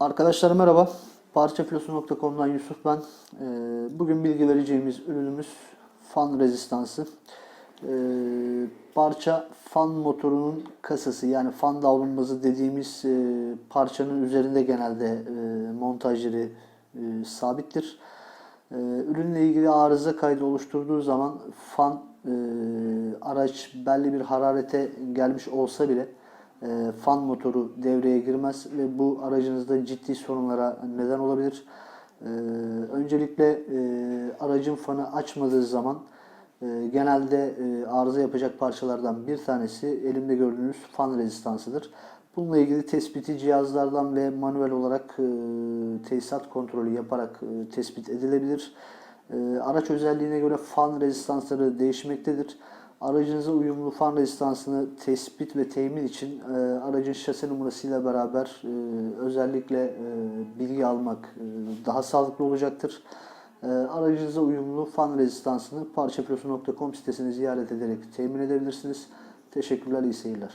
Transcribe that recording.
Arkadaşlar merhaba. Parçafilosu.com'dan Yusuf ben. Ee, Bugün bilgi vereceğimiz ürünümüz fan rezistansı. Ee, Parça fan motorunun kasası yani fan davlumbazı dediğimiz e, parçanın üzerinde genelde e, montaj yeri sabittir. Ee, Ürünle ilgili arıza kaydı oluşturduğu zaman fan e, araç belli bir hararete gelmiş olsa bile e, fan motoru devreye girmez ve bu aracınızda ciddi sorunlara neden olabilir. E, öncelikle e, aracın fanı açmadığı zaman e, genelde e, arıza yapacak parçalardan bir tanesi elimde gördüğünüz fan rezistansıdır. Bununla ilgili tespiti cihazlardan ve manuel olarak e, tesisat kontrolü yaparak e, tespit edilebilir. E, araç özelliğine göre fan rezistansları değişmektedir. Aracınıza uyumlu fan rezistansını tespit ve temin için e, aracın şase numarasıyla beraber e, özellikle e, bilgi almak e, daha sağlıklı olacaktır. E, aracınıza uyumlu fan rezistansını parçapilosu.com sitesini ziyaret ederek temin edebilirsiniz. Teşekkürler, iyi seyirler.